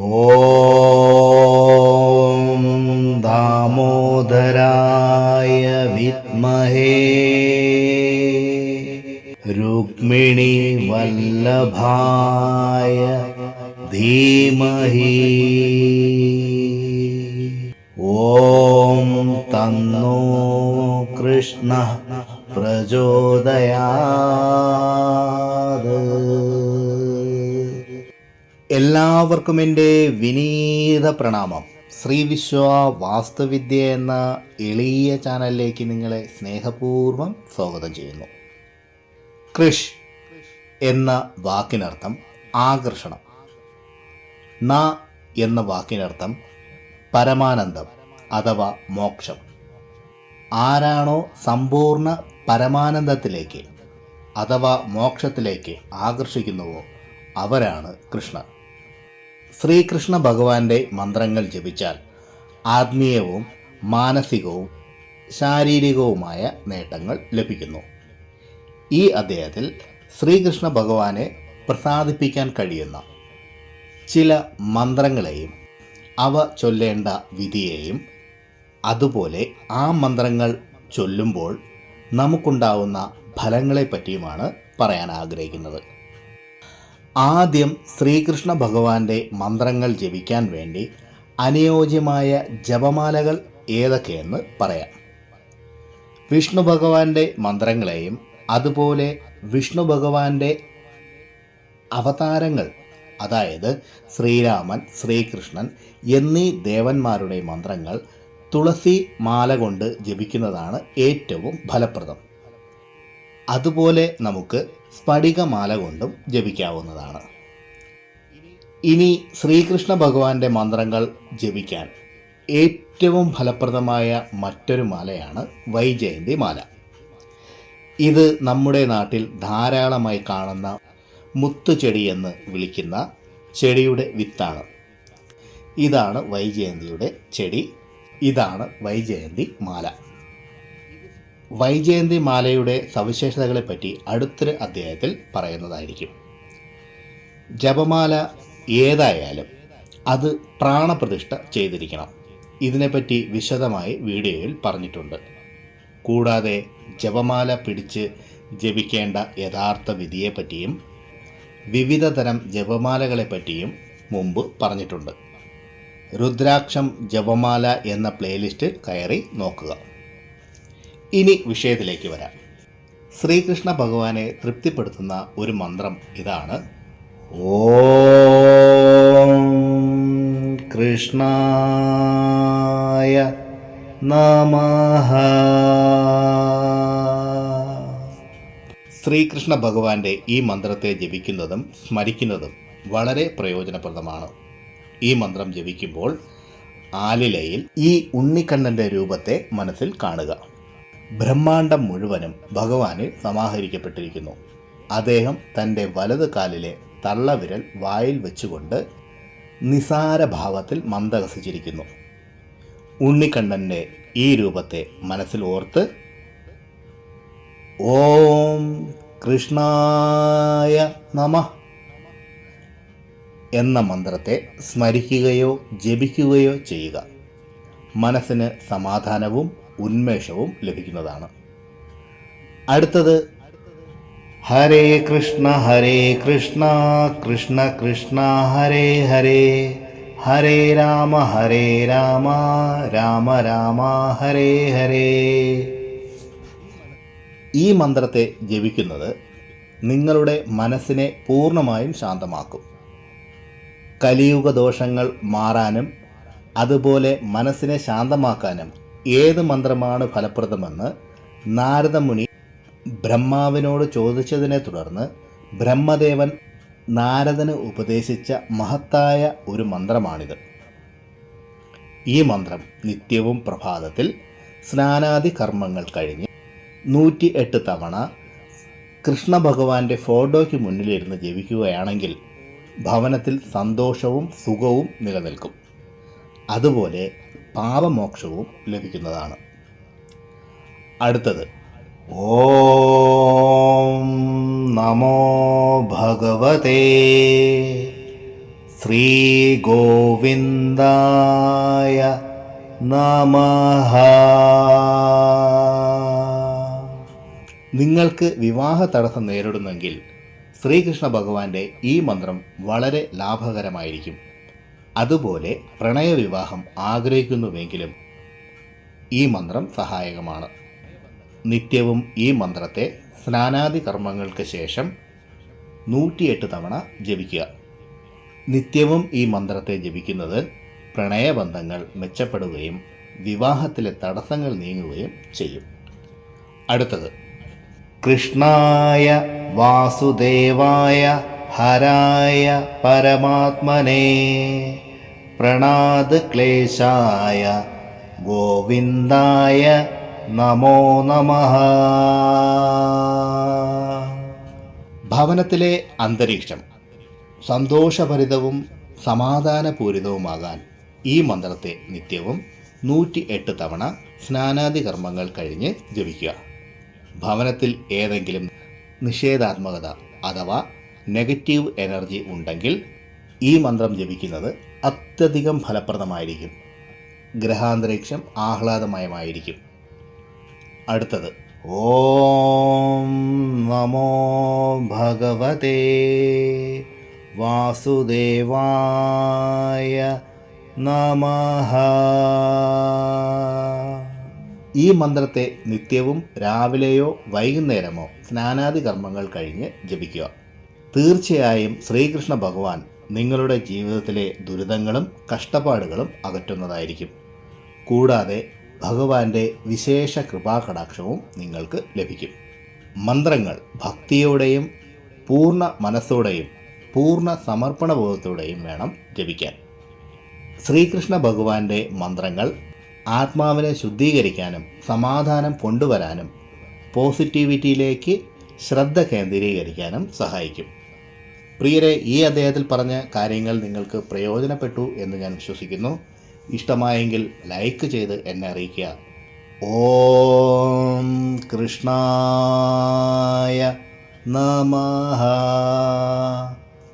ॐ दामोदराय विद्महे रुक्मिणीवल्लभाय धीमहि ॐ तन्नो कृष्णः प्रचोदयात् എല്ലാവർക്കും എന്റെ വിനീത പ്രണാമം. ശ്രീ വിശ്വ വാസ്തുവിദ്യ എന്ന എളിയ ചാനലിലേക്ക് നിങ്ങളെ സ്നേഹപൂർവം സ്വാഗതം ചെയ്യുന്നു. കൃഷ് എന്ന വാക്കിനർത്ഥം ആകർഷണം. ന എന്ന വാക്കിനർത്ഥം പരമാനന്ദം അഥവാ മോക്ഷം. ആരാണോ സമ്പൂർണ പരമാനന്ദത്തിലേക്ക് അഥവാ മോക്ഷത്തിലേക്ക് ആകർഷിക്കുന്നുവോ അവരാണ് കൃഷ്ണൻ. ശ്രീകൃഷ്ണ ഭഗവാന്റെ മന്ത്രങ്ങൾ ജപിച്ചാൽ ആത്മീയവും മാനസികവും ശാരീരികവുമായ നേട്ടങ്ങൾ ലഭിക്കുന്നു. ഈ അദ്ദേഹത്തിൽ ശ്രീകൃഷ്ണ ഭഗവാനെ പ്രസാദിപ്പിക്കാൻ കഴിയുന്ന ചില മന്ത്രങ്ങളെയും അവ ചൊല്ലേണ്ട വിധിയെയും അതുപോലെ ആ മന്ത്രങ്ങൾ ചൊല്ലുമ്പോൾ നമുക്കുണ്ടാവുന്ന ഫലങ്ങളെപ്പറ്റിയുമാണ് പറയാൻ ആഗ്രഹിക്കുന്നത്. ആദ്യം ശ്രീകൃഷ്ണ ഭഗവാന്റെ മന്ത്രങ്ങൾ ജപിക്കാൻ വേണ്ടി അനുയോജ്യമായ ജപമാലകൾ ഏതൊക്കെയെന്ന് പറയാം. വിഷ്ണു ഭഗവാന്റെ മന്ത്രങ്ങളെയും അതുപോലെ വിഷ്ണു ഭഗവാന്റെ അവതാരങ്ങൾ അതായത് ശ്രീരാമൻ ശ്രീകൃഷ്ണൻ എന്നീ ദേവന്മാരുടെ മന്ത്രങ്ങൾ തുളസി മാല കൊണ്ട് ജപിക്കുന്നതാണ് ഏറ്റവും ഫലപ്രദം. അതുപോലെ നമുക്ക് സ്ഫടികമാല കൊണ്ടും ജപിക്കാവുന്നതാണ്. ഇനി ശ്രീകൃഷ്ണ ഭഗവാന്റെ മന്ത്രങ്ങൾ ജപിക്കാൻ ഏറ്റവും ഫലപ്രദമായ മറ്റൊരു മാലയാണ് വൈജയന്തി മാല. ഇത് നമ്മുടെ നാട്ടിൽ ധാരാളമായി കാണുന്ന മുത്തുചെടി എന്ന് വിളിക്കുന്ന ചെടിയുടെ വിത്താണ്. ഇതാണ് വൈജയന്തിയുടെ ചെടി. ഇതാണ് വൈജയന്തി മാല. വൈജയന്തി മാലയുടെ സവിശേഷതകളെപ്പറ്റി അടുത്തൊരു അധ്യായത്തിൽ പറയുന്നതായിരിക്കും. ജപമാല ഏതായാലും അത് പ്രാണപ്രതിഷ്ഠ ചെയ്തിരിക്കണം. ഇതിനെപ്പറ്റി വിശദമായി വീഡിയോയിൽ പറഞ്ഞിട്ടുണ്ട്. കൂടാതെ ജപമാല പിടിച്ച് ജപിക്കേണ്ട യഥാർത്ഥ വിധിയെപ്പറ്റിയും വിവിധ തരം ജപമാലകളെപ്പറ്റിയും മുമ്പ് പറഞ്ഞിട്ടുണ്ട്. രുദ്രാക്ഷം ജപമാല എന്ന പ്ലേലിസ്റ്റ് കയറി നോക്കുക. ഇനി വിഷയത്തിലേക്ക് വരാം. ശ്രീകൃഷ്ണ ഭഗവാനെ തൃപ്തിപ്പെടുത്തുന്ന ഒരു മന്ത്രം ഇതാണ്. ഓം കൃഷ്ണായ നമഃ. ശ്രീകൃഷ്ണ ഭഗവാന്റെ ഈ മന്ത്രത്തെ ജപിക്കുന്നതും സ്മരിക്കുന്നതും വളരെ പ്രയോജനപ്രദമാണ്. ഈ മന്ത്രം ജപിക്കുമ്പോൾ ആലിലയിൽ ഈ ഉണ്ണിക്കണ്ണന്റെ രൂപത്തെ മനസ്സിൽ കാണുക. ബ്രഹ്മാണ്ടം മുഴുവനും ഭഗവാനിൽ സമാഹരിക്കപ്പെട്ടിരിക്കുന്നു. അദ്ദേഹം തന്റെ വലത് കാലിലെ തള്ളവിരൽ വായിൽ വെച്ചുകൊണ്ട് നിസാര ഭാവത്തിൽ മന്ദഹസിച്ചിരിക്കുന്നു. ഉണ്ണിക്കണ്ണന്റെ ഈ രൂപത്തെ മനസ്സിൽ ഓർത്ത് ഓം കൃഷ്ണായ നമ എന്ന മന്ത്രത്തെ സ്മരിക്കുകയോ ജപിക്കുകയോ ചെയ്യുക. മനസ്സിന് സമാധാനവും ഉന്മേഷവും ലഭിക്കുന്നതാണ്. അടുത്തത് ഹരേ കൃഷ്ണ ഹരേ കൃഷ്ണ കൃഷ്ണ കൃഷ്ണ ഹരേ ഹരേ ഹരേ രാമ ഹരേ രാമ രാമ രാമ ഹരേ ഹരേ. ഈ മന്ത്രത്തെ ജപിക്കുന്നത് നിങ്ങളുടെ മനസ്സിനെ പൂർണമായും ശാന്തമാക്കും. കലിയുഗ ദോഷങ്ങൾ മാറാനും അതുപോലെ മനസ്സിനെ ശാന്തമാക്കാനും ഏത് മന്ത്രമാണ് ഫലപ്രദമെന്ന് നാരദമുനി ബ്രഹ്മാവിനോട് ചോദിച്ചതിനെ തുടർന്ന് ബ്രഹ്മദേവൻ നാരദന് ഉപദേശിച്ച മഹത്തായ ഒരു മന്ത്രമാണിത്. ഈ മന്ത്രം നിത്യവും പ്രഭാതത്തിൽ സ്നാനാദി കർമ്മങ്ങൾ കഴിഞ്ഞ് നൂറ്റി എട്ട് തവണ കൃഷ്ണ ഭഗവാന്റെ ഫോട്ടോയ്ക്ക് മുന്നിലിരുന്ന് ജപിക്കുകയാണെങ്കിൽ ഭവനത്തിൽ സന്തോഷവും സുഖവും നിലനിൽക്കും. അതുപോലെ പാപമോക്ഷവും ലഭിക്കുന്നതാണ്. അടുത്തത് ഓം നമോ ഭഗവതേ ശ്രീ ഗോവിന്ദായ നമഃ. നിങ്ങൾക്ക് വിവാഹ തടസ്സം നേരിടുന്നെങ്കിൽ ശ്രീകൃഷ്ണ ഭഗവാന്റെ ഈ മന്ത്രം വളരെ ലാഭകരമായിരിക്കും. അതുപോലെ പ്രണയവിവാഹം ആഗ്രഹിക്കുന്നുവെങ്കിലും ഈ മന്ത്രം സഹായകമാണ്. നിത്യവും ഈ മന്ത്രത്തെ സ്നാനാദി കർമ്മങ്ങൾക്ക് ശേഷം നൂറ്റിയെട്ട് തവണ ജപിക്കുക. നിത്യവും ഈ മന്ത്രത്തെ ജപിക്കുന്നത് പ്രണയബന്ധങ്ങൾ മെച്ചപ്പെടുകയും വിവാഹത്തിലെ തടസ്സങ്ങൾ നീങ്ങുകയും ചെയ്യും. അടുത്തത് കൃഷ്ണായ വാസുദേവായ ഹരായ പരമാത്മനെ പ്രണാദ് ക്ലേശായ ഗോവിന്ദായ നമോ നമ. ഭവനത്തിലെ അന്തരീക്ഷം സന്തോഷഭരിതവും സമാധാനപൂരിതവുമാകാൻ ഈ മന്ത്രത്തെ നിത്യവും നൂറ്റി എട്ട് തവണ സ്നാനാദി കർമ്മങ്ങൾ കഴിഞ്ഞ് ജപിക്കുക. ഭവനത്തിൽ ഏതെങ്കിലും നിഷേധാത്മകത അഥവാ നെഗറ്റീവ് എനർജി ഉണ്ടെങ്കിൽ ഈ മന്ത്രം ജപിക്കുന്നത് അത്യധികം ഫലപ്രദമായിരിക്കും. ഗ്രഹാന്തരീക്ഷം ആഹ്ലാദമയമായിരിക്കും. അടുത്തത് ഓം നമോ ഭഗവതേ വാസുദേവായ നമ. ഈ മന്ത്രത്തെ നിത്യവും രാവിലെയോ വൈകുന്നേരമോ സ്നാനാദി കർമ്മങ്ങൾ കഴിഞ്ഞ് ജപിക്കുക. തീർച്ചയായും ശ്രീകൃഷ്ണ ഭഗവാൻ നിങ്ങളുടെ ജീവിതത്തിലെ ദുരിതങ്ങളും കഷ്ടപ്പാടുകളും അകറ്റുന്നതായിരിക്കും. കൂടാതെ ഭഗവാന്റെ വിശേഷ കൃപാകടാക്ഷവും നിങ്ങൾക്ക് ലഭിക്കും. മന്ത്രങ്ങൾ ഭക്തിയോടെയും പൂർണ മനസ്സോടെയും പൂർണ സമർപ്പണബോധത്തോടെയും വേണം ജപിക്കാൻ. ശ്രീകൃഷ്ണ ഭഗവാന്റെ മന്ത്രങ്ങൾ ആത്മാവിനെ ശുദ്ധീകരിക്കാനും സമാധാനം കൊണ്ടുവരാനും പോസിറ്റിവിറ്റിയിലേക്ക് ശ്രദ്ധ കേന്ദ്രീകരിക്കാനും സഹായിക്കും. പ്രിയരെ ഈ അദ്ദേഹത്തിൽ പറഞ്ഞ കാര്യങ്ങൾ നിങ്ങൾക്ക് പ്രയോജനപ്പെട്ടു എന്ന് ഞാൻ വിശ്വസിക്കുന്നു. ഇഷ്ടമായെങ്കിൽ ലൈക്ക് ചെയ്ത് എന്നെ അറിയിക്കുക. ഓം കൃഷ്ണായ നമഃ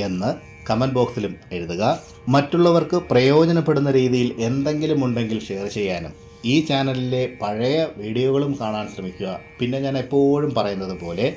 എന്ന് കമന്റ് ബോക്സിലും എഴുതുക. മറ്റുള്ളവർക്ക് പ്രയോജനപ്പെടുന്ന രീതിയിൽ എന്തെങ്കിലും ഉണ്ടെങ്കിൽ ഷെയർ ചെയ്യാനും. ഈ ചാനലിലെ പഴയ വീഡിയോകളും കാണാൻ ശ്രമിക്കുക. പിന്നെ ഞാൻ എപ്പോഴും പറയുന്നത് പോലെ